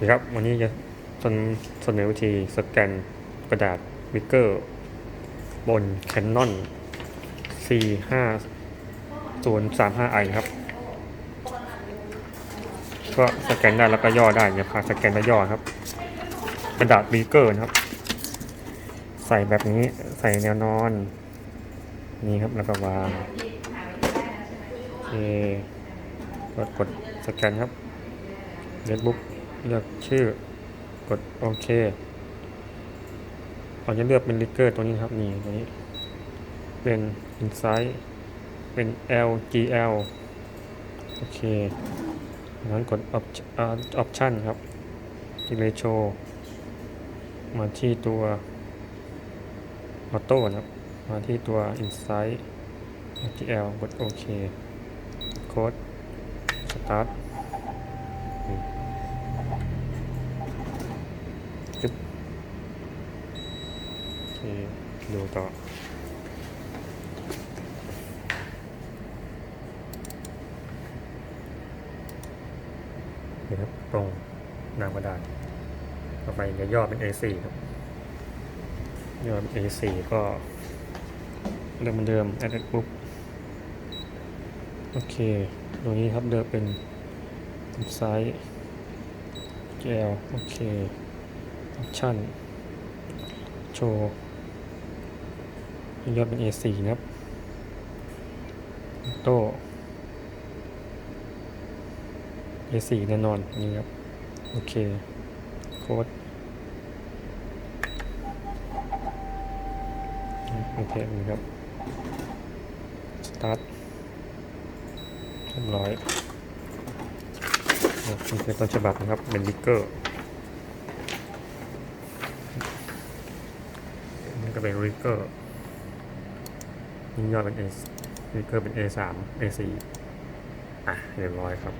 ดีครับ วันนี้จะเสนอวิธีสแกนกระดาษวิกเกอร์ บน Canon C 5 0 3 5 i ครับ ก็สแกนได้แล้วก็ย่อได้อย่าพาสแกนแล้วย่อครับ กระดาษวิกเกอร์นะครับ ใส่แบบนี้ใส่แนวนอน นี่ครับแล้วก็วางโอเคกดกดสแกนครับเฟซบุ๊ก เลือกชื่อกดโอเคเราจะเลือกเป็นลิกเกอร์ตัวนี้ครับนี่ตัวนี้ เป็น Insight เป็น LGL โอเคงั้นกด Opt- อ่า Option ครับที่ Ratio มาที่ตัว Auto นะครับ มาที่ตัว Insight LGL กดโอเค โค้ด Start จึ๊บโอ เค ดูต่อนี่ครับตรงน้ากระดาษต่อไปจะย่อเป็น A4 ครับ ย่อเป็น A4 ก็เริ่มเหมือนเดิม Add ปุ๊บโอเค ตรงนี้ครับเดิมเป็นไซส์ GL โอเคออปชั่นโชว์ ยอดเป็น A4 นะครับโต้ A4 แน่นอนนี่ครับ โอเค โค้ดโอเคนี่ครับ สตาร์ทเรียบร้อยนี่คือต้นฉบับนะครับ เป็นลิกเกอร์นี่ก็เป็นริกเกอร์ นี่ยอดเป็น A นี่เกอร์เป็น A 3 A 4อะเรียบร้อยครับ